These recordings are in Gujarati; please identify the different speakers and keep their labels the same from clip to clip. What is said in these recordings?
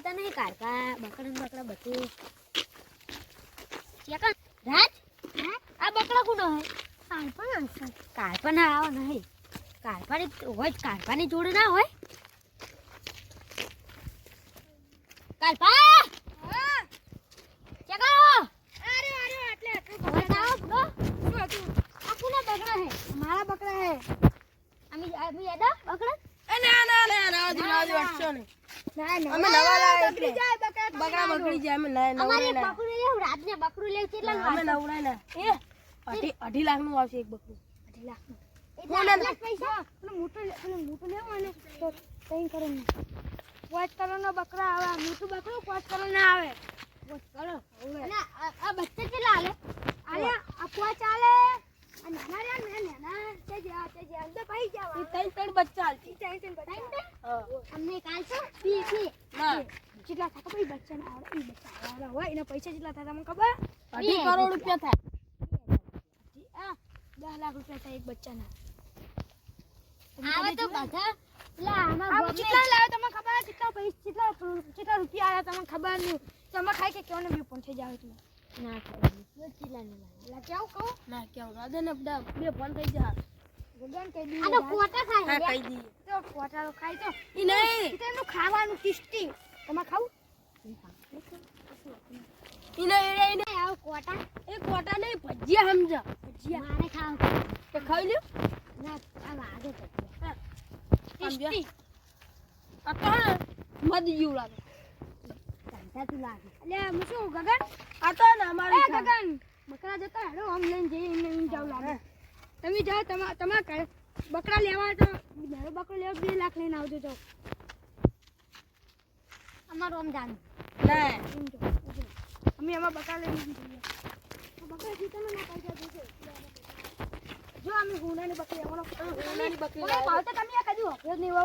Speaker 1: દેખાતા નહીં કારકા બકરા બકરા બધું. રાજ? આ બકરા કોનો હે? કારપણ હશે કારપણ આવો નહીં. કારપાની હોય કારપાની જોડે ના હોય. કોના બકરા હે.
Speaker 2: મારા બકરા હે.
Speaker 1: અમી બકરા?
Speaker 3: એ ના ના ના ના અમે નવા
Speaker 2: બકરી જાય બકરા
Speaker 3: બકરા જાય અમે નવા
Speaker 1: અમારે બકરું લેવું રાતને બકરું લેવું કેટલા
Speaker 3: અમે નવડાય ને. એ અઢી અઢી લાખનું આવશે એક બકરું.
Speaker 1: અઢી લાખ
Speaker 2: ના. બકરા આવે. મોટું બકરું કોચ કરો ના આવે.
Speaker 1: આ બચ્ચા કેટલા હાલે?
Speaker 2: પાંચ આલે આ નાના નાના તે જ આ તે જ અંદર
Speaker 3: ત્રણ ત્રણ બચ્ચા હાલતી
Speaker 2: ત્રણ ત્રણ બચ્ચા.
Speaker 1: કાલ છે. બી બી
Speaker 2: જેટલા થતા પછી બચ્ચા ના આવે બચ્ચા હોય એના પૈસા જેટલા થતા તમને ખબર?
Speaker 3: અઢી કરોડ રૂપિયા થાય.
Speaker 2: દસ લાખ રૂપિયા થાય એક બચ્ચાના.
Speaker 1: આવે તો બધા. પેલા આમાં
Speaker 2: આ
Speaker 1: ગમે.
Speaker 2: કેટલા લાવે તમને ખબર કેટલા પૈસા કેટલા કેટલા રૂપિયા આવ્યા તમને ખબર નહીં. તમે ખાઈ કે કેવાનો બી પણ થઈ જાવ તમે
Speaker 1: ના થાય. કેટલા ને
Speaker 2: એટલે કેવું કહું?
Speaker 3: ના કેવું? રાધે ને બધા બે ફોન થઈ જા
Speaker 2: ખાવાનું ટેસ્ટી. તમે ખાવું?
Speaker 3: ઈ નહીં ઈ નહીં
Speaker 1: આવો કોટા
Speaker 3: એ કોટા નહીં ભજીયા સમજા.
Speaker 1: મારે ખાવ.
Speaker 3: તે ખાઈ લ્યો.
Speaker 1: ના આ વાગે તો.
Speaker 3: સમજ્યા? આ તો મધ જેવું લાગે.
Speaker 1: ધંધા તું લાગે.
Speaker 2: એટલે હું શું ગગન?
Speaker 3: આ તો ને
Speaker 2: એ ગગન. બકરા જતા હેડો આમ લઈને જઈને જાવ લાગે. તમે જાઓ તમા તમારા બકરા લેવા તો મારો બકરો લેવા બે લાખ લઈને આવજો જાઓ.
Speaker 1: અમારું આમ જાણ
Speaker 2: લે. અમે એમાં બકરા લઈને બકરા જીતે ના પૈસા જોશે જો અમે હુનાની બકરી આવવાનો
Speaker 3: હુનાની બકરી
Speaker 2: તો તમે આ કદી જ નહીં આ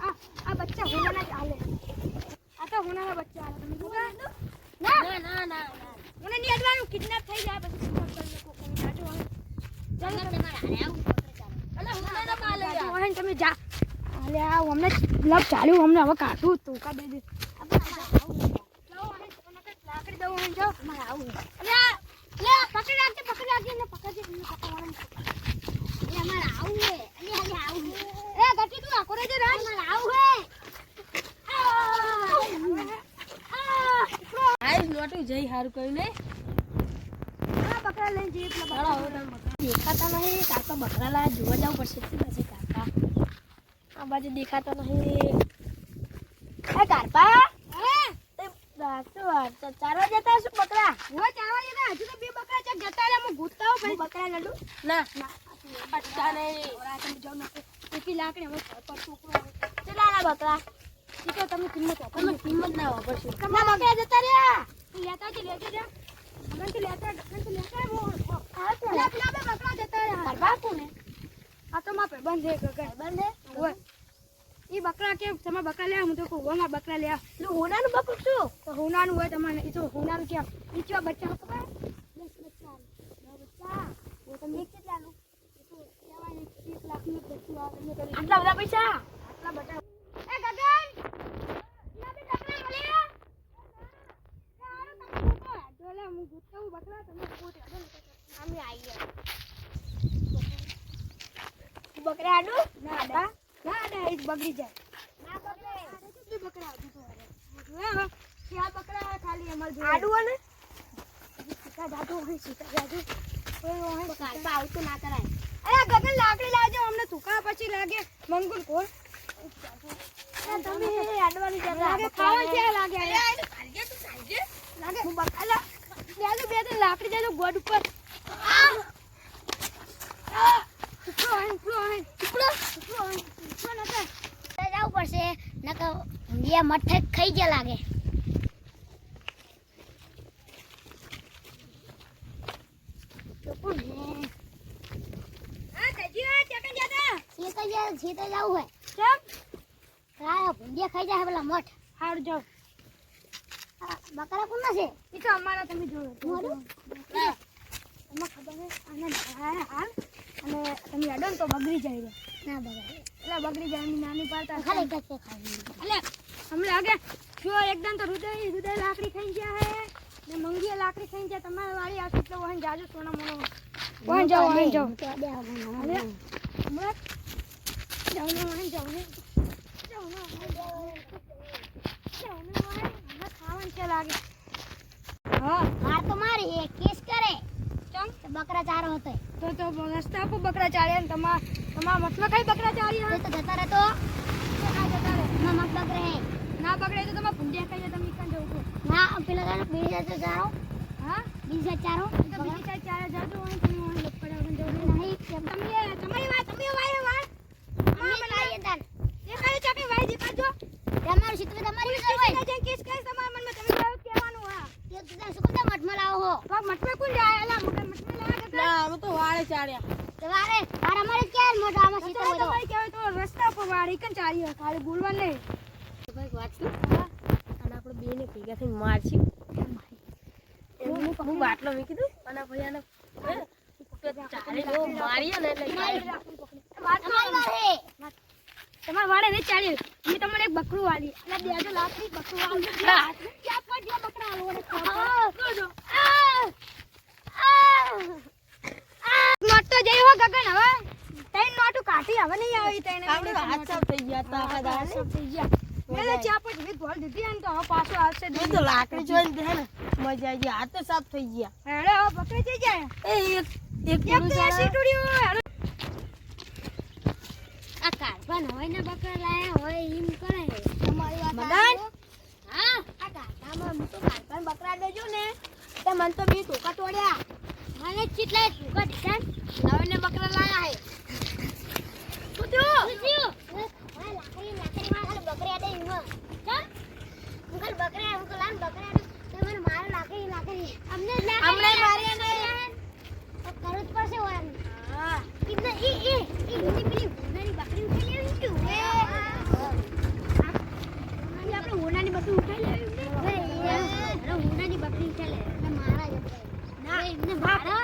Speaker 2: આ આ બચ્ચા હુનાના જ હાલે આ તો હુનાના બચ્ચા હાલે તમે જોતા ના
Speaker 3: ના ના ના
Speaker 2: મને નહીં અડવાનું કિડનેપ થઈ જાય પછી kidnap કરી નાખો કોઈ સાચું હોય.
Speaker 1: તમે તમારે હારે આવું કોટરે ચાલે
Speaker 3: અલા હુનાના માલ લઈ
Speaker 2: સાચું
Speaker 3: જા.
Speaker 2: હોય ને તમે જા અલે આ અમને લપ ચાલ્યું અમને હવે કાઢું તું કા દે દે લાકડી દઉં હોય ને જાઓ
Speaker 1: અમારે આવું
Speaker 2: અલે આ લે આ પકડી રાખજે પકડી રાખજે ને પકડજે એમને પકડવાનું
Speaker 1: એટલે અમારે આવું હે અલી અલી આવું હે
Speaker 2: એ ગટી તું આખો અમને. હવે
Speaker 1: અમારે આવું હે
Speaker 3: દે. નોટું જઈ હારું કર્યું ને
Speaker 2: બકરા લઈને જઈએ
Speaker 3: દેખાતા નહીં. કાકા બકરા લાયા જોવા જવું પડશે. તે કાકા. આ બાજુ દેખાતા નહીં. એ ચારવા જતા હશો બકરા.
Speaker 2: હોય ચાવા જતા. હજુ તો બે બકરા છે જતા રહ્યા હું ગૂંથતા બકરા લડું?
Speaker 3: ના. અટકા નહીં.
Speaker 2: તમે લાકડી હવે પર છોકરો
Speaker 3: બકરા.
Speaker 2: ઈ તો તમે કિંમત
Speaker 3: તમે કિંમત ના વાપરશો
Speaker 2: બકરા જતા તું લેતા જ લેતા જા. ગગનથી લેતા ગગનથી લેતા હું પેલા પેલા બકરા જતા
Speaker 3: કોને
Speaker 2: આ તો છે ગગન
Speaker 3: બંધ
Speaker 2: ઈ બકરા કે તમે બકરા લે હું તો કહું બકરા લે
Speaker 3: પેલું હોનાનું બકરું શું?
Speaker 2: તો હોનાનું હોય તમારે. એ તો હોનાનું કેમ? ઈ કેવા બચ્ચા ખબર? દસ બચ્ચા. બચ્ચા. वो તમે એક કેટલા નું, એક લાખનું બચ્ચું આવે.
Speaker 3: બધા પૈસા?
Speaker 2: આટલા એ ડોલે હું ગોતતા બકરા. તમે
Speaker 1: અમે આવીએ
Speaker 2: બકરા આડું? ના ના એક બગડી જાય.
Speaker 1: ના બગડે.
Speaker 2: બે બકરા તો અરે બકરા ખાલી અમાર જોડે
Speaker 3: આડું અને
Speaker 2: સીતા હોય
Speaker 1: આવું ના કરાય.
Speaker 2: અરે ગગન લાકડી લાવજો અમને તુકા પછી લાગે. મંગુલ કોણ?
Speaker 3: તમે આડવાની
Speaker 2: લાગે ખાવા લાગે? લાગે. હું બકાલા બે બે તો લાકડી તો ગોડ ઉપર. આ! હોય
Speaker 1: જવું પડશે નકર ઊંધિયા મઠે ખાઈ ગયા લાગે તો કોણ હા
Speaker 2: તજી આ ચકન જાતા
Speaker 1: છેતા જા છેતા જવું હે
Speaker 2: કેમ
Speaker 1: ઊંધિયા ખાઈ જાય પેલા મઠ
Speaker 2: હાર જાવ
Speaker 1: બકરા કોના છે
Speaker 2: એ તો અમારા તમે જોયો
Speaker 1: મારું?
Speaker 2: એમાં અને તમે અડો તો બગડી જાય
Speaker 1: ના બગડે.
Speaker 2: એટલે બગડી જાય નાની પાડતા
Speaker 1: ખાલી જ ખાલી
Speaker 2: એટલે હમણાં આગે જો એકદમ તો હૃદય હૃદય લાકડી ખાઈ ગયા હે. ને મંગીએ લાકડી ખાઈ ગયા. તમારે વાળી આ તો વહન જાજો સોના મોનો. વહન જાઓ વહન જાઓ. હમણાં જાઓ ને વહન જાઓ ને. જાઓ ને વહન જાઓ ને. વહન. ખાવાનું છે લાગે. હા.
Speaker 1: હા તો મારી એક કેસ બકરા ચારો હતો.
Speaker 2: તો તો રસ્તા પર બકરા ને તમા તમારા મઠમાં કઈ બકરા ચાલ્યા
Speaker 1: હોય તો જતા રહેતો.
Speaker 2: ના જતા રહે.
Speaker 1: ના મત બકરે હે
Speaker 2: ના બકરે તો તમા ભૂંડિયા ખાઈ તમે કાં જવું છું
Speaker 1: ના પેલા ગાને બીજા તો ચારો.
Speaker 2: હા?
Speaker 1: બીજા ચારો.
Speaker 2: તો બીજી ચાર જાજો હોય તમે હોય લપડા વગર જવું
Speaker 1: નહીં
Speaker 2: તમે તમારી વાત તમે વાય વાત.
Speaker 1: અમે લાવીએ એ
Speaker 2: દેખાડો ચાપી વાય દેખાડજો
Speaker 1: તમારું ચિત્ર તમારી વિશે હોય
Speaker 2: કઈ જઈને કેસ કઈ તમારા મનમાં તમે કહો કહેવાનું હા
Speaker 1: તે તો તમે શું કરતા મઠમાં લાવો હો
Speaker 2: તો મઠમાં કોણ જાય એલા મોટા મઠમાં લાગે તો
Speaker 3: ના અમે તો
Speaker 1: તમારે માર અમારે ક્યાં મોટા આમાં ચિત્ર હોય
Speaker 2: તમારે કહેવાય તો રસ્તા પર વાળી કન ચાલી હોય ખાલી બોલવા નહીં.
Speaker 3: ભાઈ વાત શું અને આપણે બે ને ભેગા થઈને મારશું હું બાટલો મૂકી દઉં અને ભાઈ આને
Speaker 2: તો
Speaker 1: તમારી
Speaker 2: વાળે. નહીં ચાલી. અમે તમને એક બકરું વાળી. બે લાકડી બકરું વાળી. ક્યાં પર જ્યાં બકરા તો જઈ હો ગગન હવે? તૈન નોટું કાઢી હવે નહીં આવી તૈન
Speaker 3: આપણે તો હાથ સાફ થઈ ગયા હતા આખા દાડે.
Speaker 2: થઈ ગયા. મેલે ચા પર જીવી ગોળ દીધી અને તો હવે પાછો આવશે
Speaker 3: એ તો લાકડી જોઈને હે ને મજા આવી ગઈ. હાથ તો સાફ થઈ ગયા.
Speaker 2: હેડે હવે બકરી જઈ જાય.
Speaker 3: એ એક એક
Speaker 2: એક
Speaker 3: પુરુષ
Speaker 2: તો
Speaker 3: વાળા-
Speaker 1: આ કારપન હોય ને બકરા લાયા હોય એમ કરે હે
Speaker 2: તમારી વાત
Speaker 3: મદન
Speaker 1: હા
Speaker 3: આ કાકામાં હું તો કાકા બકરા દેજો ને તે મને તો બે ટોકા તોડ્યા
Speaker 1: મને ચીટલા ટુકા દીધા
Speaker 3: નવીને બકરા લાયા હે
Speaker 1: શું થયું શું થયું હા લાકડી લાકડી માં ખાલી બકરી આડે ઈમો ચમ હું ખાલી બકરી હું ખાલી બકરી આડે તે મને મારે લાકડી લાકડી અમને જ લાકડી
Speaker 3: હમણાં માર્યા નહીં.
Speaker 1: તો કરવું જ પડશે હોય
Speaker 3: હા
Speaker 1: એટલે ઈ ઈ ઈ ઈ પેલી ભૂંડાની બકરી ઉઠાઈ લેવી શું એ
Speaker 2: આપણે હોનાની બકરી ઉઠાઈ લેવી
Speaker 1: હુંડાની બકરી ઉઠાઈ લે એટલે મારા જ ના એમને મારો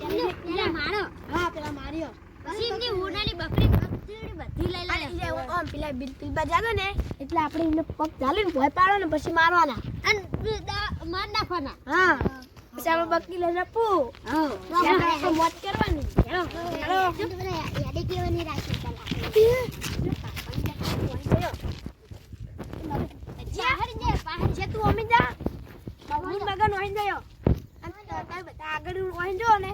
Speaker 1: એમને એમને મારો
Speaker 3: હા પેલા
Speaker 1: બકરી બધી લઈ
Speaker 3: પેલા બજાવે ને એટલે આપણે એમને પગ ચાલે ને ભોય પાડો ને પછી મારવાના.
Speaker 1: અને માર નાખવાના.
Speaker 3: હા. પછી આપણે બકરી લઈને આપવું
Speaker 1: હા. યાદી કેવાની રાખી પેલા બહાર જે બહાર
Speaker 3: છે તું અમી જા હું મગન વાહી ગયો અને તમે બધા આગળ વાહી જો ને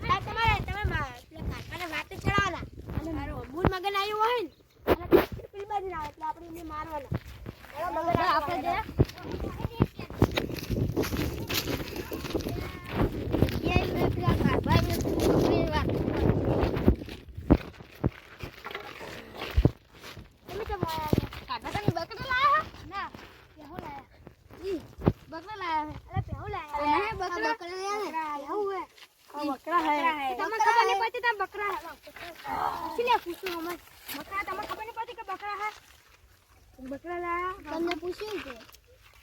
Speaker 3: તાર તમારે તમે મા- પેલા કાકાને વાતે ચડાવવાના અને મારો અમૂલ મગન આવ્યું હોય ને એટલે પેલી બાજુ ના આવે એટલે આપણે એમને મારવાના હેલો મગન આપણે જે બકરા હે.
Speaker 2: તમને ખબર નહીં પડતી કે બકરા હે બકરા લાયા
Speaker 1: તમને પૂછ્યું કે?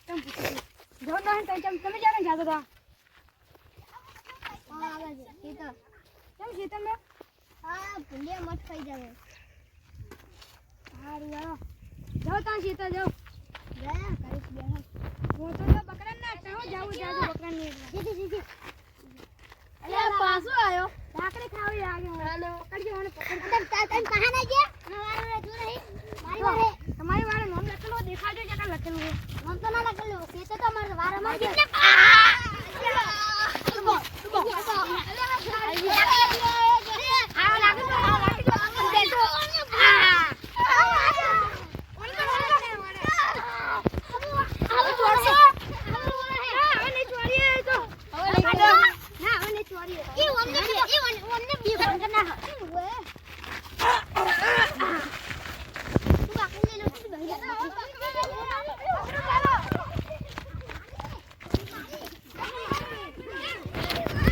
Speaker 2: તમે પૂછ્યું? જો તો તમે તમે જાણે જાતો હતા
Speaker 1: હા આવે છે. તો.
Speaker 2: કેમ છે તમે
Speaker 1: હા ભૂંડિયા મત ખાઈ જાય
Speaker 2: હારું યાર જાઓ ત્યાં સીતા જાઓ.
Speaker 1: ગયા કરીશ બે
Speaker 2: હું તો બકરા ના ચાહો જાવું જાજુ બકરા ની
Speaker 1: સીધી સીધી
Speaker 3: એટલે પાછો આવ્યો.
Speaker 2: લાકડી ખાવી લાગે મને પકડજો. મને પકડ
Speaker 1: તમે તા- ના ગયા મારું રહેતું નહીં મારી વારે
Speaker 2: તમારી વાળે નામ લખેલું હોય, દેખાડજો જે કાંઈ લખેલું હોય.
Speaker 1: નામ તો ના લખેલું છે તો તમારે વાર અમારે કેટલે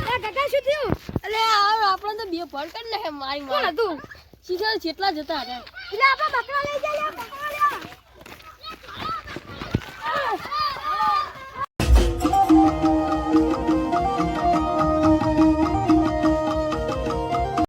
Speaker 3: એટલે હવે આપણે તો બે ભડકડ લે મારી
Speaker 2: કોણ તું
Speaker 3: સીધા જેટલા જતા હતા
Speaker 2: એટલે આપણે બકરા લઈ જાય